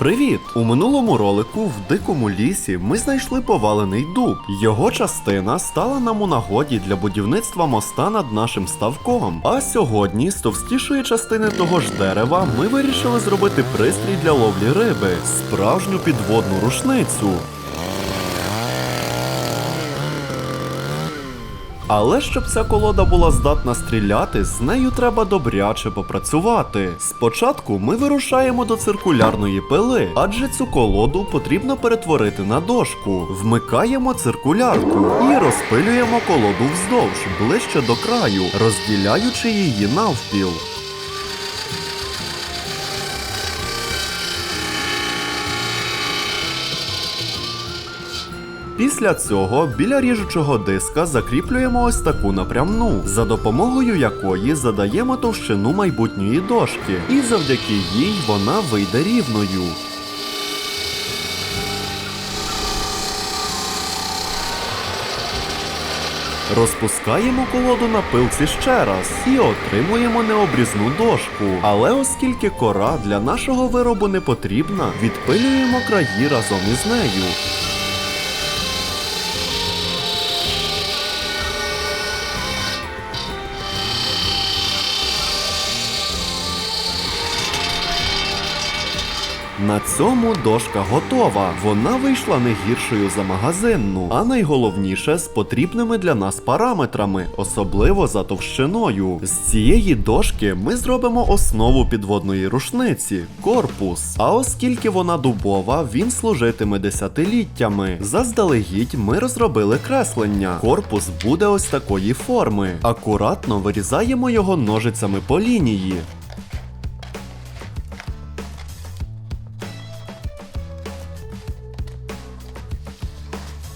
Привіт! У минулому ролику в дикому лісі ми знайшли повалений дуб. Його частина стала нам у нагоді для будівництва моста над нашим ставком. А сьогодні з товстішої частини того ж дерева ми вирішили зробити пристрій для ловлі риби, справжню підводну рушницю. Але щоб ця колода була здатна стріляти, з нею треба добряче попрацювати. Спочатку ми вирушаємо до циркулярної пили, адже цю колоду потрібно перетворити на дошку. Вмикаємо циркулярку і розпилюємо колоду вздовж, ближче до краю, розділяючи її навпіл. Після цього біля ріжучого диска закріплюємо ось таку напрямну, за допомогою якої задаємо товщину майбутньої дошки, і завдяки їй вона вийде рівною. Розпускаємо колоду на пилці ще раз і отримуємо необрізну дошку. Але оскільки кора для нашого виробу не потрібна, відпилюємо краї разом із нею. Цьому дошка готова. Вона вийшла не гіршою за магазинну, а найголовніше з потрібними для нас параметрами, особливо за товщиною. З цієї дошки ми зробимо основу підводної рушниці корпус. А оскільки вона дубова, він служитиме десятиліттями. Заздалегідь ми розробили креслення. Корпус буде ось такої форми. Акуратно вирізаємо його ножицями по лінії.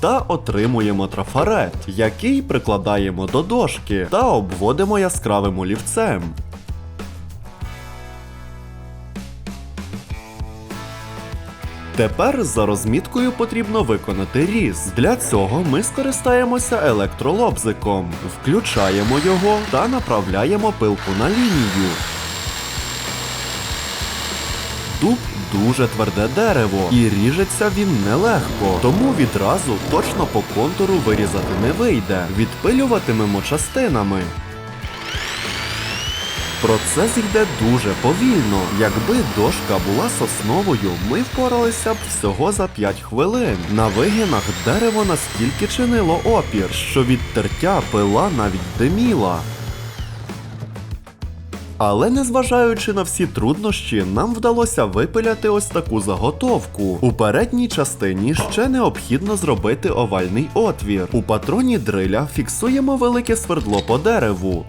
Та отримуємо трафарет, який прикладаємо до дошки та обводимо яскравим олівцем. Тепер за розміткою потрібно виконати різ. Для цього ми скористаємося електролобзиком, включаємо його та направляємо пилку на лінію. Дуб дуже тверде дерево, і ріжеться він нелегко, тому відразу точно по контуру вирізати не вийде. Відпилюватимемо частинами. Процес йде дуже повільно. Якби дошка була сосновою, ми впоралися б всього за 5 хвилин. На вигинах дерево настільки чинило опір, що від тертя пила навіть диміла. Але незважаючи на всі труднощі, нам вдалося випиляти ось таку заготовку. У передній частині ще необхідно зробити овальний отвір. У патроні дриля фіксуємо велике свердло по дереву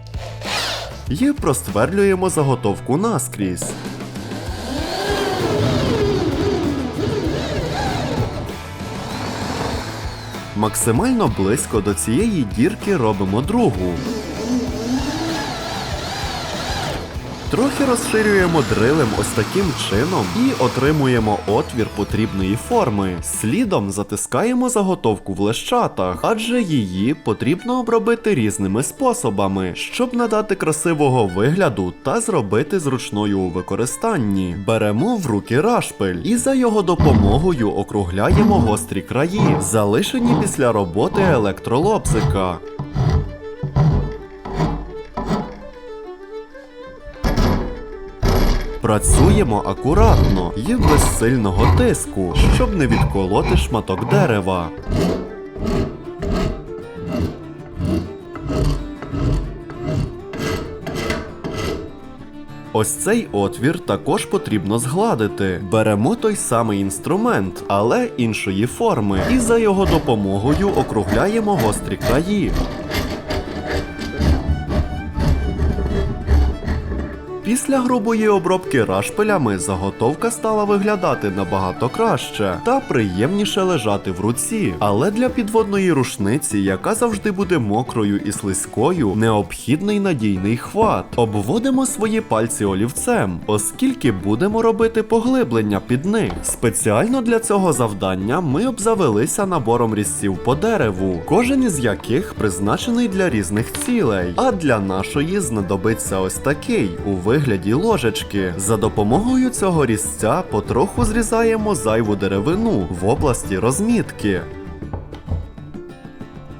і простверлюємо заготовку наскрізь. Максимально близько до цієї дірки робимо другу. Трохи розширюємо дрилем ось таким чином і отримуємо отвір потрібної форми. Слідом затискаємо заготовку в лещатах, адже її потрібно обробити різними способами, щоб надати красивого вигляду та зробити зручною у використанні. Беремо в руки рашпиль і за його допомогою округляємо гострі краї, залишені після роботи електролобзика. Працюємо акуратно і без сильного тиску, щоб не відколоти шматок дерева. Ось цей отвір також потрібно згладити. Беремо той самий інструмент, але іншої форми, і за його допомогою округляємо гострі краї. Після грубої обробки рашпилями заготовка стала виглядати набагато краще та приємніше лежати в руці. Але для підводної рушниці, яка завжди буде мокрою і слизькою, необхідний надійний хват. Обводимо свої пальці олівцем, оскільки будемо робити поглиблення під них. Спеціально для цього завдання ми обзавелися набором різців по дереву, кожен із яких призначений для різних цілей. А для нашої знадобиться ось такий у вигляді вигляді ложечки. За допомогою цього різця потроху зрізаємо зайву деревину в області розмітки.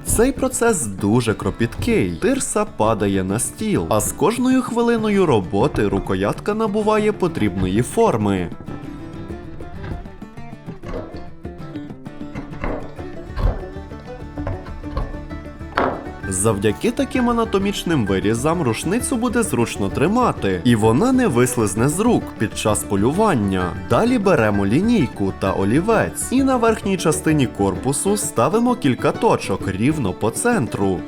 Цей процес дуже кропіткий. Тирса падає на стіл, а з кожною хвилиною роботи рукоятка набуває потрібної форми. Завдяки таким анатомічним вирізам рушницю буде зручно тримати, і вона не вислизне з рук під час полювання. Далі беремо лінійку та олівець, і на верхній частині корпусу ставимо кілька точок рівно по центру.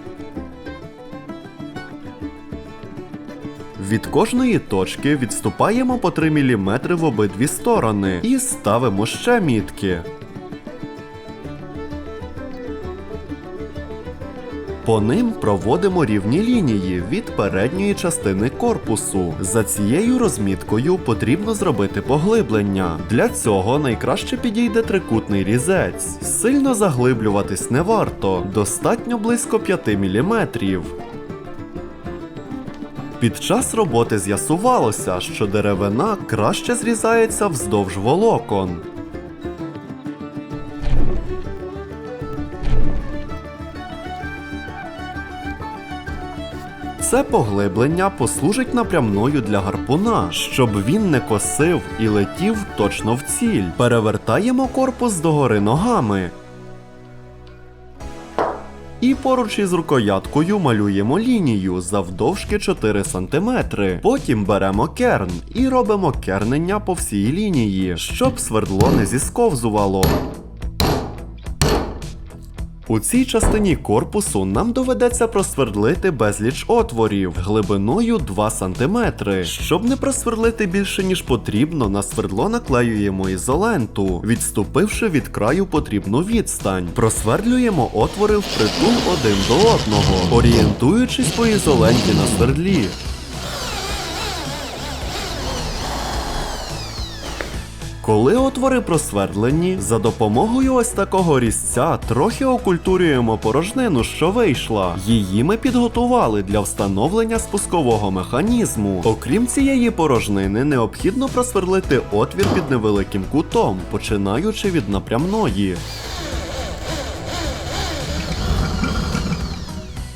Від кожної точки відступаємо по 3 мм в обидві сторони і ставимо ще мітки. По ним проводимо рівні лінії від передньої частини корпусу. За цією розміткою потрібно зробити поглиблення. Для цього найкраще підійде трикутний різець. Сильно заглиблюватись не варто, достатньо близько 5 мм. Під час роботи з'ясувалося, що деревина краще зрізається вздовж волокон. Це поглиблення послужить напрямною для гарпуна, щоб він не косив і летів точно в ціль. Перевертаємо корпус догори ногами. І поруч із рукояткою малюємо лінію завдовжки 4 см. Потім беремо керн і робимо кернення по всій лінії, щоб свердло не зісковзувало. У цій частині корпусу нам доведеться просвердлити безліч отворів глибиною 2 см. Щоб не просверлити більше, ніж потрібно, на свердло наклеюємо ізоленту, відступивши від краю потрібну відстань. Просвердлюємо отвори впритул один до одного, орієнтуючись по ізоленті на свердлі. Коли отвори просвердлені, за допомогою ось такого різця трохи окультурюємо порожнину, що вийшла. Її ми підготували для встановлення спускового механізму. Окрім цієї порожнини, необхідно просверлити отвір під невеликим кутом, починаючи від напрямної.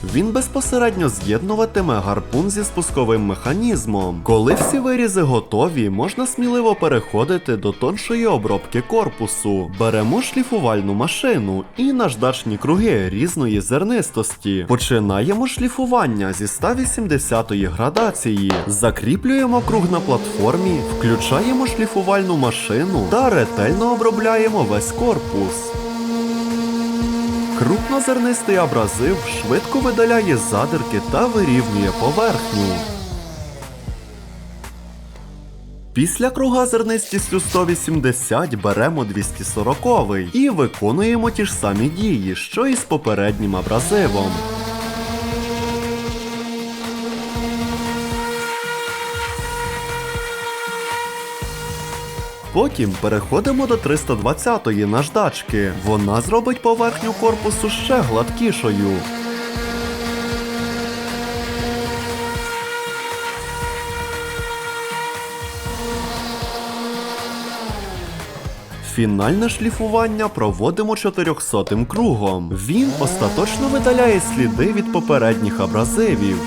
Він безпосередньо з'єднуватиме гарпун зі спусковим механізмом. Коли всі вирізи готові, можна сміливо переходити до тоншої обробки корпусу. Беремо шліфувальну машину і наждачні круги різної зернистості. Починаємо шліфування зі 180 градації. Закріплюємо круг на платформі, включаємо шліфувальну машину та ретельно обробляємо весь корпус. Крупнозернистий абразив швидко видаляє задирки та вирівнює поверхню. Після круга зернистістю 180 беремо 240 і виконуємо ті ж самі дії, що і з попереднім абразивом. Потім переходимо до 320-ї наждачки. Вона зробить поверхню корпусу ще гладкішою. Фінальне шліфування проводимо 400 кругом. Він остаточно видаляє сліди від попередніх абразивів.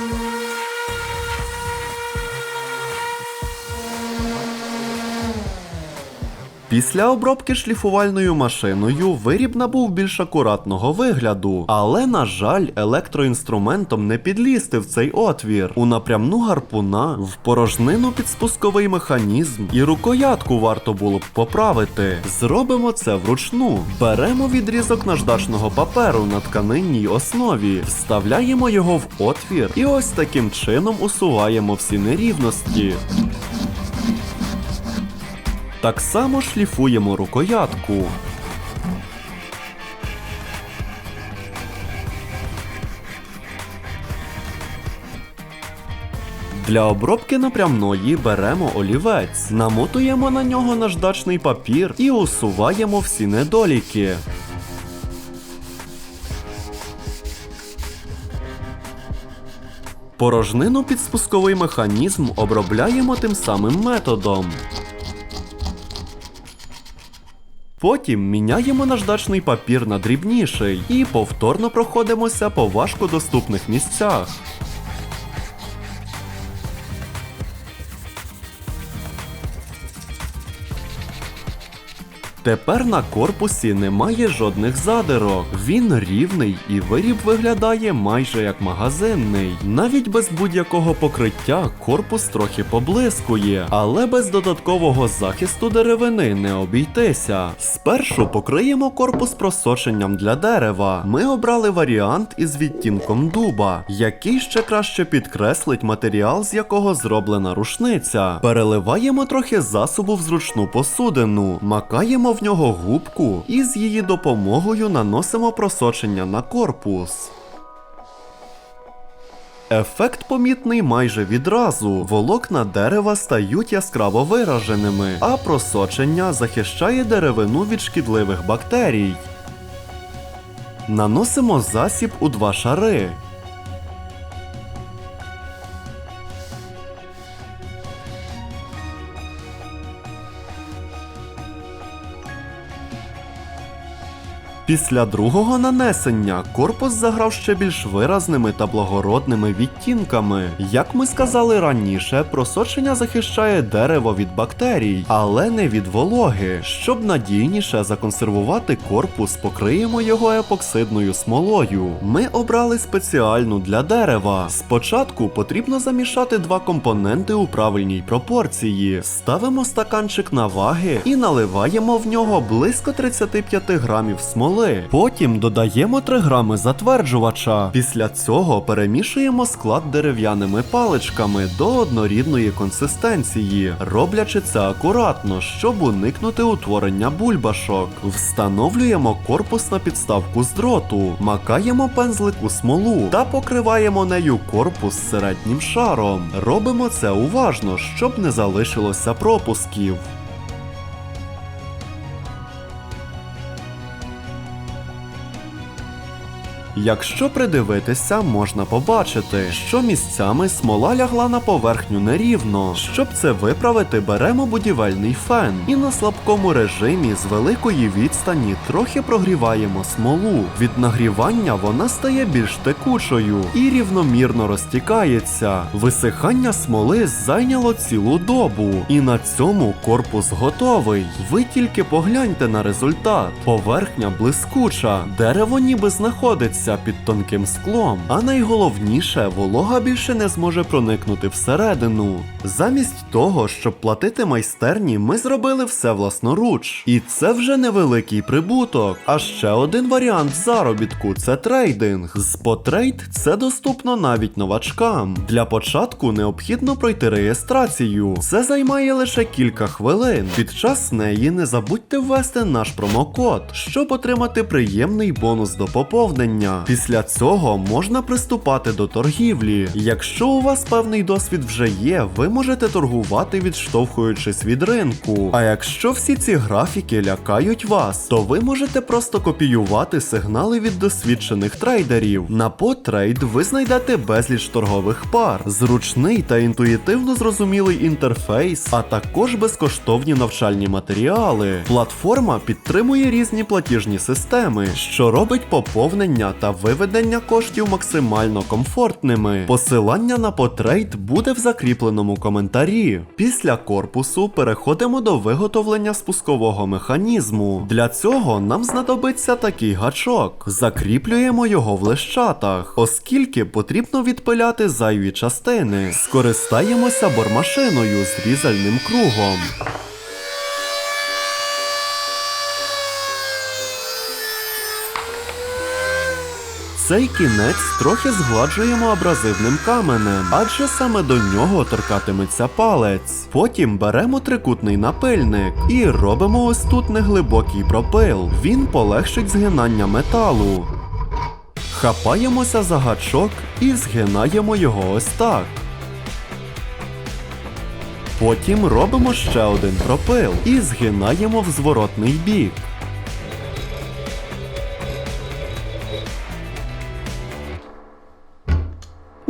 Після обробки шліфувальною машиною виріб набув більш акуратного вигляду, але, на жаль, електроінструментом не підлізти в цей отвір. У напрямну гарпуна, в порожнину під спусковий механізм і рукоятку варто було б поправити. Зробимо це вручну. Беремо відрізок наждачного паперу на тканинній основі, вставляємо його в отвір і ось таким чином усуваємо всі нерівності. Так само шліфуємо рукоятку. Для обробки напрямної беремо олівець, намотуємо на нього наждачний папір і усуваємо всі недоліки. Порожнину під спусковий механізм обробляємо тим самим методом. Потім міняємо наждачний папір на дрібніший і повторно проходимося по важкодоступних місцях. Тепер на корпусі немає жодних задирок. Він рівний і виріб виглядає майже як магазинний. Навіть без будь-якого покриття корпус трохи поблискує, але без додаткового захисту деревини не обійтися. Спершу покриємо корпус просоченням для дерева. Ми обрали варіант із відтінком дуба, який ще краще підкреслить матеріал, з якого зроблена рушниця. Переливаємо трохи засобу в зручну посудину, макаємо в нього губку і з її допомогою наносимо просочення на корпус. Ефект помітний майже відразу. Волокна дерева стають яскраво вираженими, а просочення захищає деревину від шкідливих бактерій. Наносимо засіб у два шари. Після другого нанесення корпус заграв ще більш виразними та благородними відтінками. Як ми сказали раніше, просочення захищає дерево від бактерій, але не від вологи. Щоб надійніше законсервувати корпус, покриємо його епоксидною смолою. Ми обрали спеціальну для дерева. Спочатку потрібно замішати два компоненти у правильній пропорції. Ставимо стаканчик на ваги і наливаємо в нього близько 35 грамів смоли. Потім додаємо 3 грами затверджувача. Після цього перемішуємо склад дерев'яними паличками до однорідної консистенції, роблячи це акуратно, щоб уникнути утворення бульбашок. Встановлюємо корпус на підставку з дроту, макаємо пензлик у смолу та покриваємо нею корпус середнім шаром. Робимо це уважно, щоб не залишилося пропусків. Якщо придивитися, можна побачити, що місцями смола лягла на поверхню нерівно. Щоб це виправити, беремо будівельний фен і на слабкому режимі з великої відстані трохи прогріваємо смолу. Від нагрівання вона стає більш текучою і рівномірно розтікається. Висихання смоли зайняло цілу добу, і на цьому корпус готовий. Ви тільки погляньте на результат. Поверхня блискуча, дерево ніби знаходиться під тонким склом, а найголовніше, волога більше не зможе проникнути всередину. Замість того, щоб платити майстерні, ми зробили все власноруч. І це вже невеликий прибуток. А ще один варіант заробітку це трейдинг. З потрейд це доступно навіть новачкам. Для початку необхідно пройти реєстрацію. Це займає лише кілька хвилин. Під час неї не забудьте ввести наш промокод, щоб отримати приємний бонус до поповнення. Після цього можна приступати до торгівлі. Якщо у вас певний досвід вже є, ви можете торгувати, відштовхуючись від ринку. А якщо всі ці графіки лякають вас, то ви можете просто копіювати сигнали від досвідчених трейдерів. На потрейд ви знайдете безліч торгових пар, зручний та інтуїтивно зрозумілий інтерфейс, а також безкоштовні навчальні матеріали. Платформа підтримує різні платіжні системи, що робить поповнення та виведення коштів максимально комфортними. Посилання на потрейд буде в закріпленому коментарі. Після корпусу переходимо до виготовлення спускового механізму. Для цього нам знадобиться такий гачок. Закріплюємо його в лещатах, оскільки потрібно відпиляти зайві частини. Скористаємося бормашиною з різальним кругом. Цей кінець трохи згладжуємо абразивним каменем, адже саме до нього торкатиметься палець. Потім беремо трикутний напильник і робимо ось тут неглибокий пропил. Він полегшить згинання металу. Хапаємося за гачок і згинаємо його ось так. Потім робимо ще один пропил і згинаємо в зворотний бік.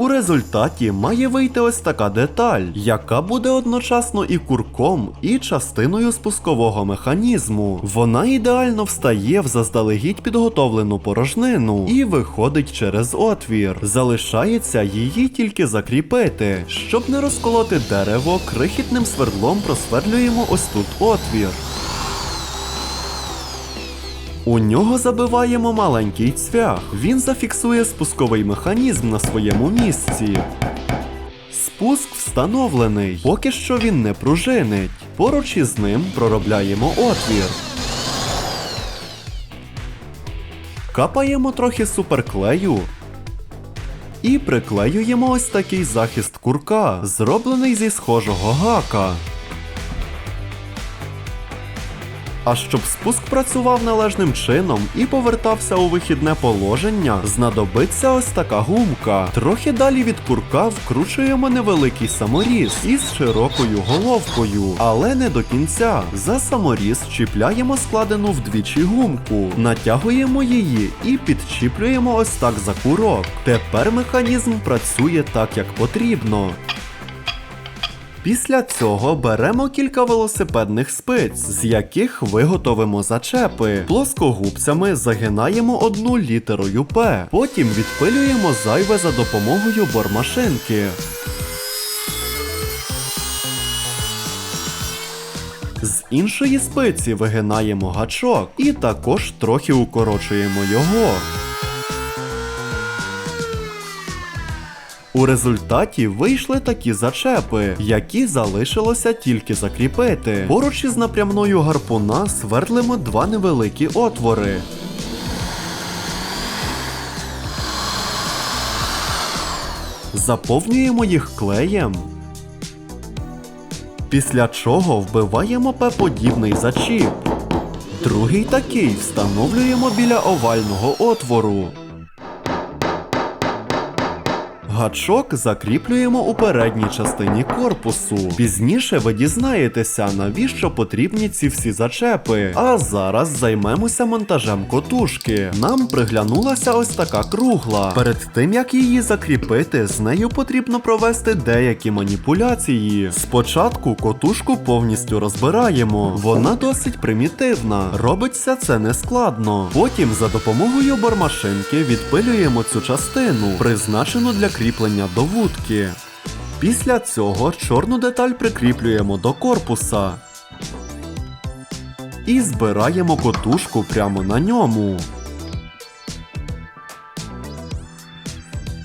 У результаті має вийти ось така деталь, яка буде одночасно і курком, і частиною спускового механізму. Вона ідеально встає в заздалегідь підготовлену порожнину і виходить через отвір. Залишається її тільки закріпити. Щоб не розколоти дерево, крихітним свердлом просверлюємо ось тут отвір. У нього забиваємо маленький цвях. Він зафіксує спусковий механізм на своєму місці. Спуск встановлений, поки що він не пружинить. Поруч із ним проробляємо отвір. Капаємо трохи суперклею. І приклеюємо ось такий захист курка, зроблений зі схожого гака. А щоб спуск працював належним чином і повертався у вихідне положення, знадобиться ось така гумка. Трохи далі від курка вкручуємо невеликий саморіз із широкою головкою, але не до кінця. За саморіз чіпляємо складену вдвічі гумку, натягуємо її і підчіплюємо ось так за курок. Тепер механізм працює так, як потрібно. Після цього беремо кілька велосипедних спиць, з яких виготовимо зачепи. Плоскогубцями загинаємо одну літерою П. Потім відпилюємо зайве за допомогою бормашинки. З іншої спиці вигинаємо гачок і також трохи укорочуємо його. У результаті вийшли такі зачепи, які залишилося тільки закріпити. Поруч із напрямною гарпуна свердлимо два невеликі отвори. Заповнюємо їх клеєм. Після чого вбиваємо П-подібний зачіп. Другий такий встановлюємо біля овального отвору. Гачок закріплюємо у передній частині корпусу. Пізніше ви дізнаєтеся, навіщо потрібні ці всі зачепи. А зараз займемося монтажем котушки. Нам приглянулася ось така кругла. Перед тим як її закріпити, з нею потрібно провести деякі маніпуляції. Спочатку котушку повністю розбираємо. Вона досить примітивна. Робиться це нескладно. Потім за допомогою бормашинки відпилюємо цю частину, призначену для кріплення до вудки. Після цього чорну деталь прикріплюємо до корпуса. І збираємо котушку прямо на ньому.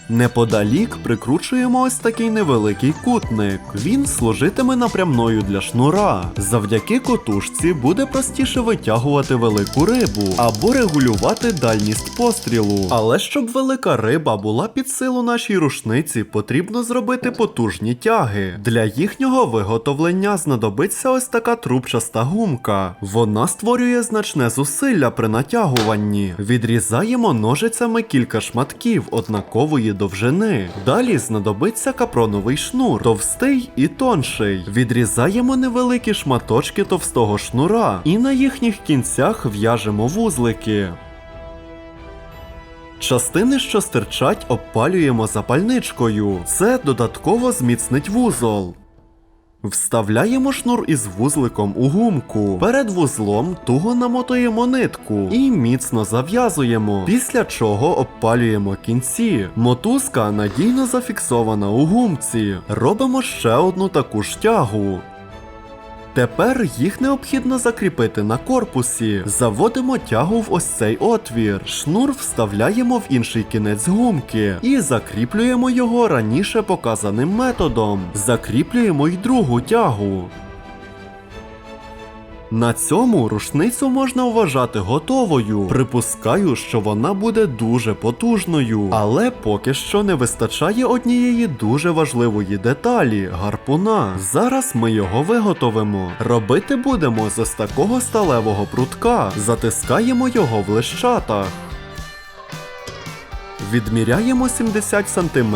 Неподалік прикручуємо ось такий невеликий кутник. Він служитиме напрямною для шнура. Завдяки котушці буде простіше витягувати велику рибу або регулювати дальність пострілу. Але щоб велика риба була під силу нашій рушниці, потрібно зробити потужні тяги. Для їхнього виготовлення знадобиться ось така трубчаста гумка. Вона створює значне зусилля при натягуванні. Відрізаємо ножицями кілька шматків однакової довжини. Далі знадобиться капроновий шнур, товстий і тонший. Відрізаємо невеликі шматочки товстого шнура і на їхніх кінцях в'яжемо вузлики. Частини, що стирчать, обпалюємо запальничкою. Це додатково зміцнить вузол. Вставляємо шнур із вузликом у гумку. Перед вузлом туго намотуємо нитку і міцно зав'язуємо, після чого обпалюємо кінці. Мотузка надійно зафіксована у гумці. Робимо ще одну таку ж тягу. Тепер їх необхідно закріпити на корпусі. Заводимо тягу в ось цей отвір. Шнур вставляємо в інший кінець гумки і закріплюємо його раніше показаним методом. Закріплюємо й другу тягу. На цьому рушницю можна вважати готовою. Припускаю, що вона буде дуже потужною, але поки що не вистачає однієї дуже важливої деталі гарпуна. Зараз ми його виготовимо. Робити будемо з такого сталевого прутка, затискаємо його в лищатах. Відміряємо 70 см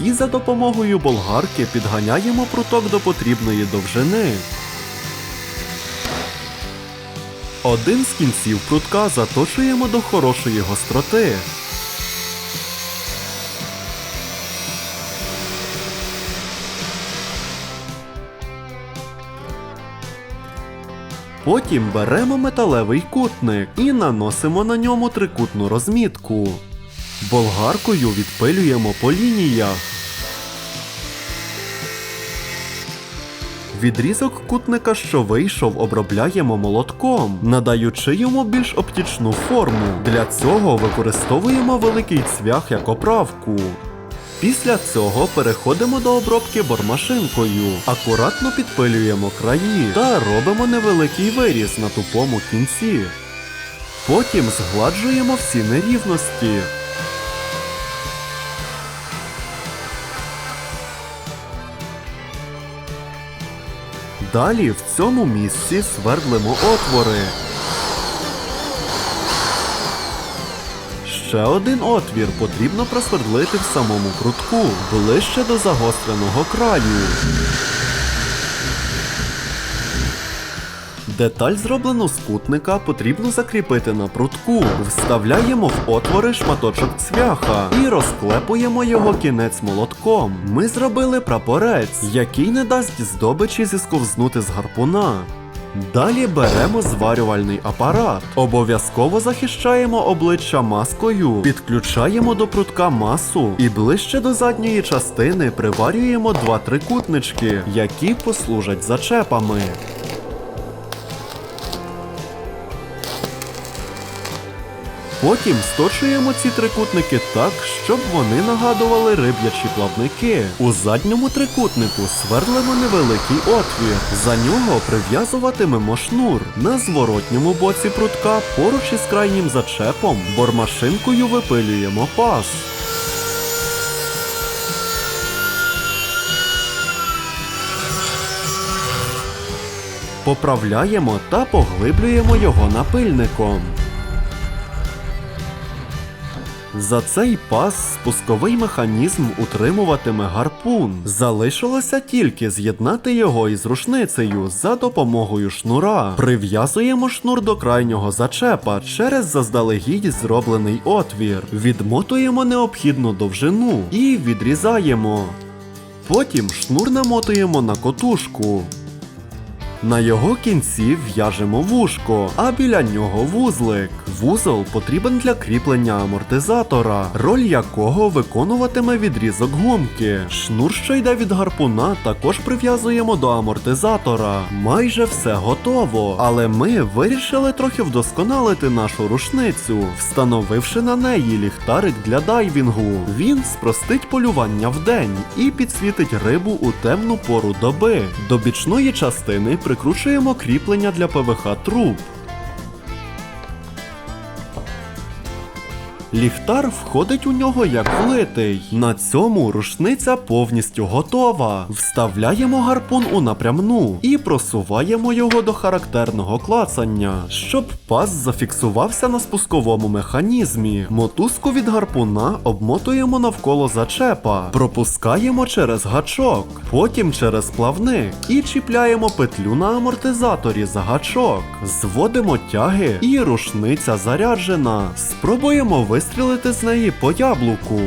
і за допомогою болгарки підганяємо пруток до потрібної довжини. Один з кінців прутка заточуємо до хорошої гостроти. Потім беремо металевий кутник і наносимо на ньому трикутну розмітку. Болгаркою відпилюємо по лініях. Відрізок кутника, що вийшов, обробляємо молотком, надаючи йому більш оптічну форму. Для цього використовуємо великий цвях як оправку. Після цього переходимо до обробки бормашинкою, акуратно підпилюємо краї та робимо невеликий виріз на тупому кінці. Потім згладжуємо всі нерівності. Далі в цьому місці свердлимо отвори. Ще один отвір потрібно просвердлити в самому прутку, ближче до загостреного краю. Деталь, зроблену з кутника, потрібно закріпити на прутку. Вставляємо в отвори шматочок цвяха і розклепуємо його кінець молотком. Ми зробили прапорець, який не дасть здобичі зісковзнути з гарпуна. Далі беремо зварювальний апарат. Обов'язково захищаємо обличчя маскою, підключаємо до прутка масу і ближче до задньої частини приварюємо два трикутнички, які послужать зачепами. Потім сточуємо ці трикутники так, щоб вони нагадували риб'ячі плавники. У задньому трикутнику сверлимо невеликий отвір. За нього прив'язуватимемо шнур. На зворотньому боці прутка поруч із крайнім зачепом бормашинкою випилюємо паз. Поправляємо та поглиблюємо його напильником. За цей пас спусковий механізм утримуватиме гарпун. Залишилося тільки з'єднати його із рушницею за допомогою шнура. Прив'язуємо шнур до крайнього зачепа через заздалегідь зроблений отвір. Відмотуємо необхідну довжину і відрізаємо. Потім шнур намотуємо на котушку. На його кінці в'яжемо вушко, а біля нього вузлик. Вузол потрібен для кріплення амортизатора, роль якого виконуватиме відрізок гумки. Шнур, що йде від гарпуна, також прив'язуємо до амортизатора. Майже все готово, але ми вирішили трохи вдосконалити нашу рушницю, встановивши на неї ліхтарик для дайвінгу. Він спростить полювання вдень і підсвітить рибу у темну пору доби. До бічної частини прикручуємо кріплення для ПВХ труб. Ліхтар входить у нього як влитий. На цьому рушниця повністю готова. Вставляємо гарпун у напрямну і просуваємо його до характерного клацання, щоб паз зафіксувався на спусковому механізмі. Мотузку від гарпуна обмотуємо навколо зачепа, пропускаємо через гачок, потім через плавник і чіпляємо петлю на амортизаторі за гачок. Зводимо тяги і рушниця заряджена. Спробуємо вистрілити з неї по яблуку.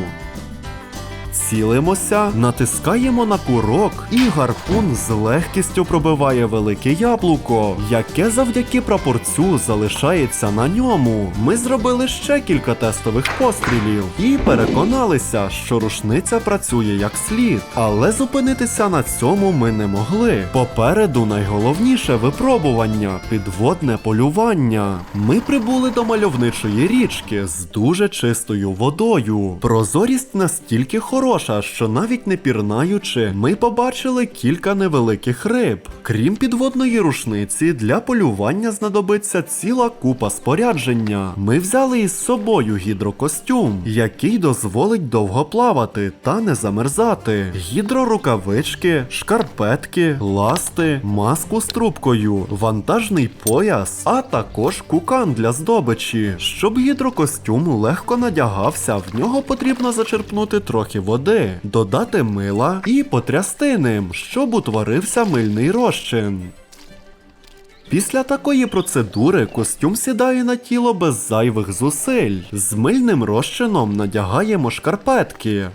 Цілимося, натискаємо на курок, і гарпун з легкістю пробиває велике яблуко, яке завдяки прапорцю залишається на ньому. Ми зробили ще кілька тестових пострілів і переконалися, що рушниця працює як слід. Але зупинитися на цьому ми не могли. Попереду найголовніше випробування підводне полювання. Ми прибули до мальовничої річки з дуже чистою водою. Прозорість настільки хороша, що навіть не пірнаючи, ми побачили кілька невеликих риб. Крім підводної рушниці, для полювання знадобиться ціла купа спорядження. Ми взяли із собою гідрокостюм, який дозволить довго плавати та не замерзати. Гідрорукавички, шкарпетки, ласти, маску з трубкою, вантажний пояс, а також кукан для здобичі. Щоб гідрокостюм легко надягався, в нього потрібно зачерпнути трохи води, додати мила і потрясти ним, щоб утворився мильний розчин. Після такої процедури костюм сідає на тіло без зайвих зусиль. З мильним розчином надягаємо шкарпетки.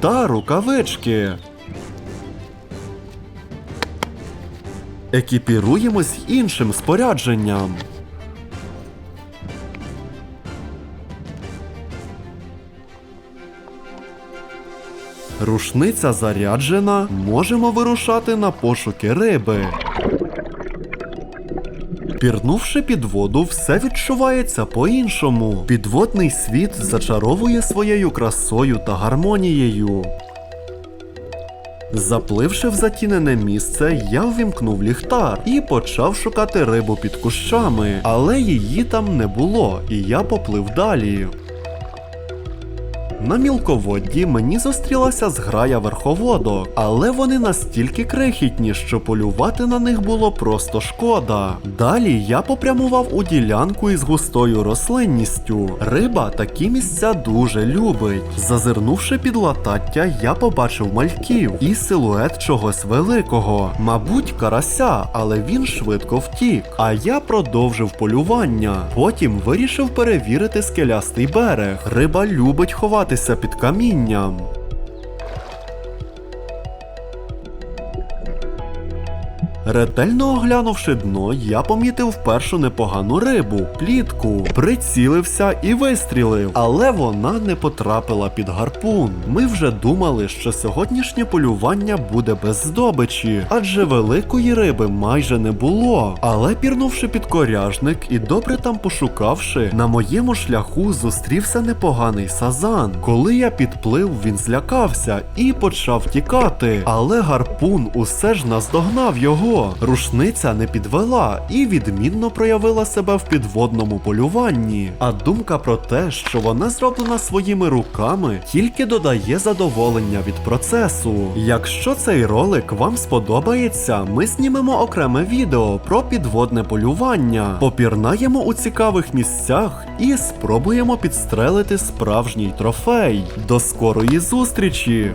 Та рукавички. екіпіруємось іншим спорядженням. Рушниця заряджена, можемо вирушати на пошуки риби. Пірнувши під воду, все відчувається по-іншому. Підводний світ зачаровує своєю красою та гармонією. Запливши в затінене місце, я ввімкнув ліхтар і почав шукати рибу під кущами, але її там не було, і я поплив далі. На мілководді мені зустрілася зграя верховодок, але вони настільки крихітні, що полювати на них було просто шкода. Далі я попрямував у ділянку із густою рослинністю. Риба такі місця дуже любить. Зазирнувши під латаття, я побачив мальків і силует чогось великого, мабуть, карася, але він швидко втік. А я продовжив полювання. Потім вирішив перевірити скелястий берег. Риба любить ховатися під камінням. Ретельно оглянувши дно, я помітив першу непогану рибу плітку, прицілився і вистрілив, але вона не потрапила під гарпун. Ми вже думали, що сьогоднішнє полювання буде без здобичі, адже великої риби майже не було. Але пірнувши під коряжник і добре там пошукавши, на моєму шляху зустрівся непоганий сазан. Коли я підплив, він злякався і почав тікати. Але гарпун усе ж наздогнав його. Рушниця не підвела і відмінно проявила себе в підводному полюванні. А думка про те, що вона зроблена своїми руками, тільки додає задоволення від процесу. Якщо цей ролик вам сподобається, ми знімемо окреме відео про підводне полювання, попірнаємо у цікавих місцях і спробуємо підстрелити справжній трофей. До скорої зустрічі!